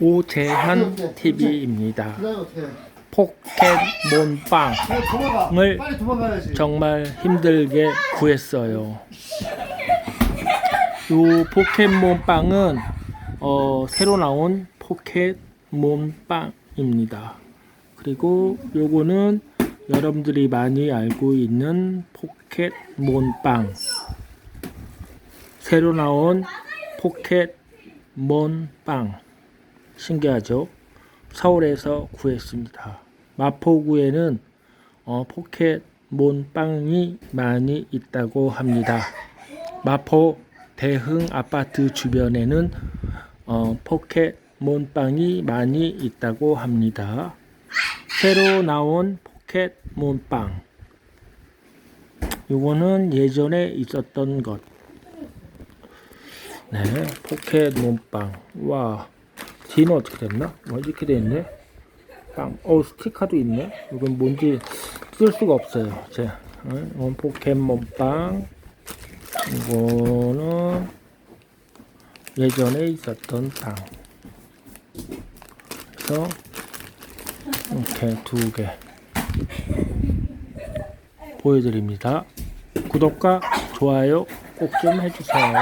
오재현 TV입니다. 그다음에 어떻게? 해? 포켓몬빵 그냥 도망가. 을 빨리 도망가야지. 정말 힘들게 구했어요. 요 포켓몬빵은 어, 새로 나온 포켓몬빵입니다. 그리고 요거는 여러분들이 많이 알고 있는 포켓몬빵. 새로 나온 포켓몬빵. 신기하죠? 서울에서 구했습니다. 마포구에는 어, 포켓 몬빵이 많이 있다고 합니다. 마포 대흥 아파트 주변에는 어, 포켓 몬빵이 많이 있다고 합니다. 새로 나온 포켓 몬빵. 요거는 예전에 있었던 것. 네, 포켓 몬빵. 와, 뒤는 어떻게 됐나? 뭐 이렇게 돼 있네. 빵. 어, 스티커도 있네. 이건 뭔지 쓸 수가 없어요. 제, 어, 이건 포켓몬 빵. 이거는 예전에 있었던 빵. 그래서 이렇게 두 개 보여드립니다. 구독과 좋아요 꼭 좀 해주세요.